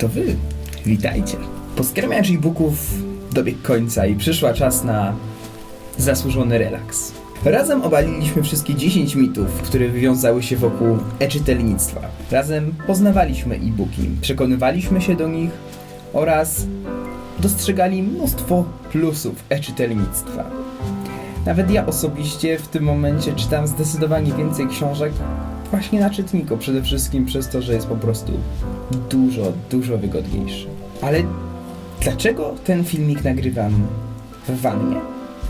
To wy. Witajcie. Poskramiacz e-booków dobiegł końca i przyszła czas na zasłużony relaks. Razem obaliliśmy wszystkie 10 mitów, które wywiązały się wokół e-czytelnictwa. Razem poznawaliśmy e-booki, przekonywaliśmy się do nich oraz dostrzegali mnóstwo plusów e-czytelnictwa. Nawet ja osobiście w tym momencie czytam zdecydowanie więcej książek właśnie na czytniku, przede wszystkim przez to, że jest po prostu dużo, dużo wygodniejszy. Ale dlaczego ten filmik nagrywam w wannie?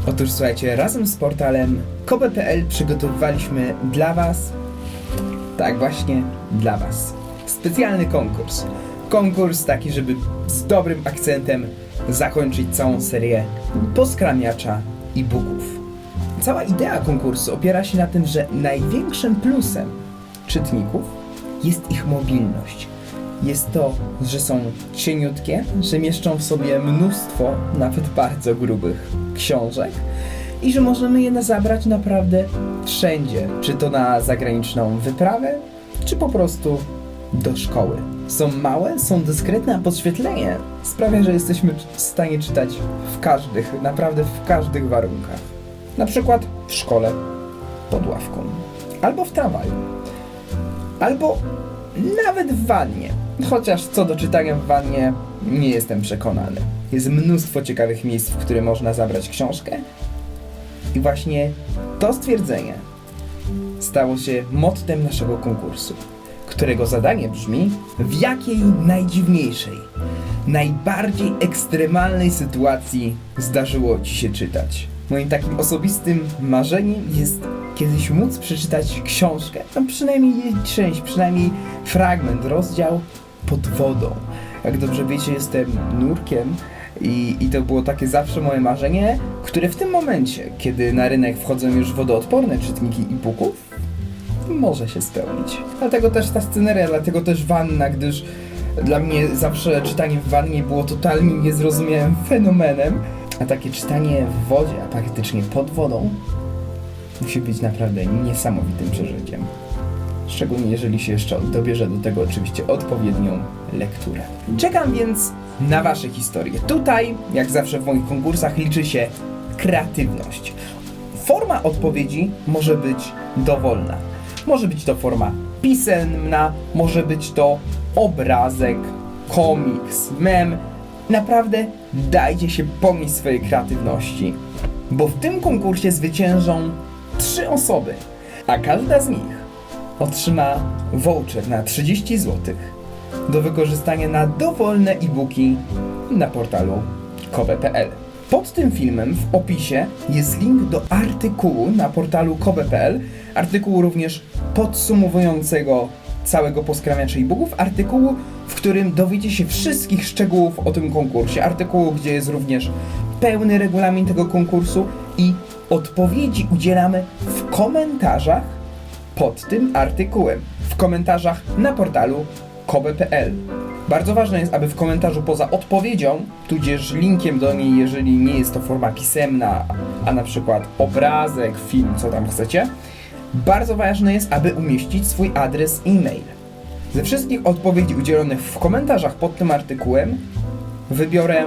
Otóż słuchajcie, razem z portalem kobe.pl przygotowywaliśmy dla Was, tak właśnie, dla Was, specjalny konkurs. Konkurs taki, żeby z dobrym akcentem zakończyć całą serię poskramiacza e-booków. Cała idea konkursu opiera się na tym, że największym plusem czytników jest ich mobilność. Jest to, że są cieniutkie, że mieszczą w sobie mnóstwo, nawet bardzo grubych książek i że możemy je zabrać naprawdę wszędzie, czy to na zagraniczną wyprawę, czy po prostu do szkoły. Są małe, są dyskretne, a podświetlenie sprawia, że jesteśmy w stanie czytać w każdych, naprawdę w każdych warunkach. Na przykład w szkole, pod ławką, albo w tramwaju, albo nawet w wannie. Chociaż co do czytania w wannie, nie jestem przekonany. Jest mnóstwo ciekawych miejsc, w które można zabrać książkę. I właśnie to stwierdzenie stało się mottem naszego konkursu, którego zadanie brzmi: w jakiej najdziwniejszej, najbardziej ekstremalnej sytuacji zdarzyło ci się czytać? Moim takim osobistym marzeniem jest kiedyś móc przeczytać książkę, no przynajmniej część, przynajmniej fragment, rozdział pod wodą. Jak dobrze wiecie, jestem nurkiem i, i to było takie zawsze moje marzenie, które w tym momencie, kiedy na rynek wchodzą już wodoodporne czytniki e-booków, może się spełnić. Dlatego też ta sceneria, dlatego też wanna, gdyż dla mnie zawsze czytanie w wannie było totalnie niezrozumiałym fenomenem, a takie czytanie w wodzie, a praktycznie pod wodą, musi być naprawdę niesamowitym przeżyciem. Szczególnie jeżeli się jeszcze dobierze do tego oczywiście odpowiednią lekturę. Czekam więc na Wasze historie. Tutaj, jak zawsze w moich konkursach, liczy się kreatywność. Forma odpowiedzi może być dowolna. Może być to forma pisemna, może być to obrazek, komiks, mem. Naprawdę dajcie się ponieść swojej kreatywności, bo w tym konkursie zwyciężą trzy osoby, a każda z nich otrzyma voucher na 30 zł do wykorzystania na dowolne e-booki na portalu kobe.pl. Pod tym filmem w opisie jest link do artykułu na portalu kobe.pl, artykułu również podsumowującego całego poskramiacza e-booków, artykułu, w którym dowiecie się wszystkich szczegółów o tym konkursie, artykułu, gdzie jest również pełny regulamin tego konkursu i odpowiedzi udzielamy w komentarzach pod tym artykułem, w komentarzach na portalu kobe.pl. Bardzo ważne jest, aby w komentarzu poza odpowiedzią, tudzież linkiem do niej, jeżeli nie jest to forma pisemna, a na przykład obrazek, film, co tam chcecie, bardzo ważne jest, aby umieścić swój adres e-mail. Ze wszystkich odpowiedzi udzielonych w komentarzach pod tym artykułem wybiorę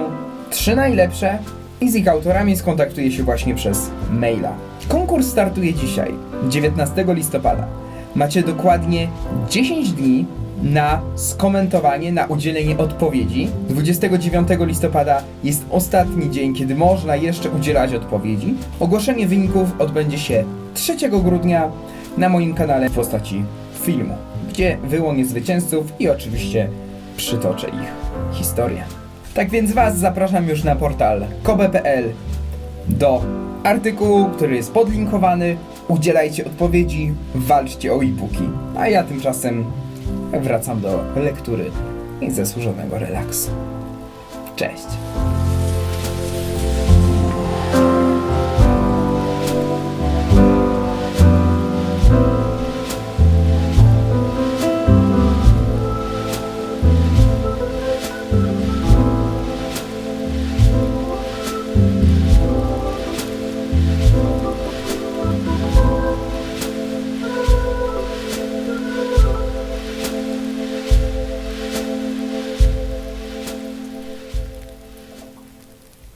trzy najlepsze i z ich autorami skontaktuję się właśnie przez maila. Konkurs startuje dzisiaj, 19 listopada. Macie dokładnie 10 dni na skomentowanie, na udzielenie odpowiedzi. 29 listopada jest ostatni dzień, kiedy można jeszcze udzielać odpowiedzi. Ogłoszenie wyników odbędzie się 3 grudnia na moim kanale w postaci filmu, gdzie wyłonię zwycięzców i oczywiście przytoczę ich historię. Tak więc Was zapraszam już na portal kobe.pl do artykułu, który jest podlinkowany. Udzielajcie odpowiedzi, walczcie o e-booki. A ja tymczasem wracam do lektury i zasłużonego relaksu. Cześć!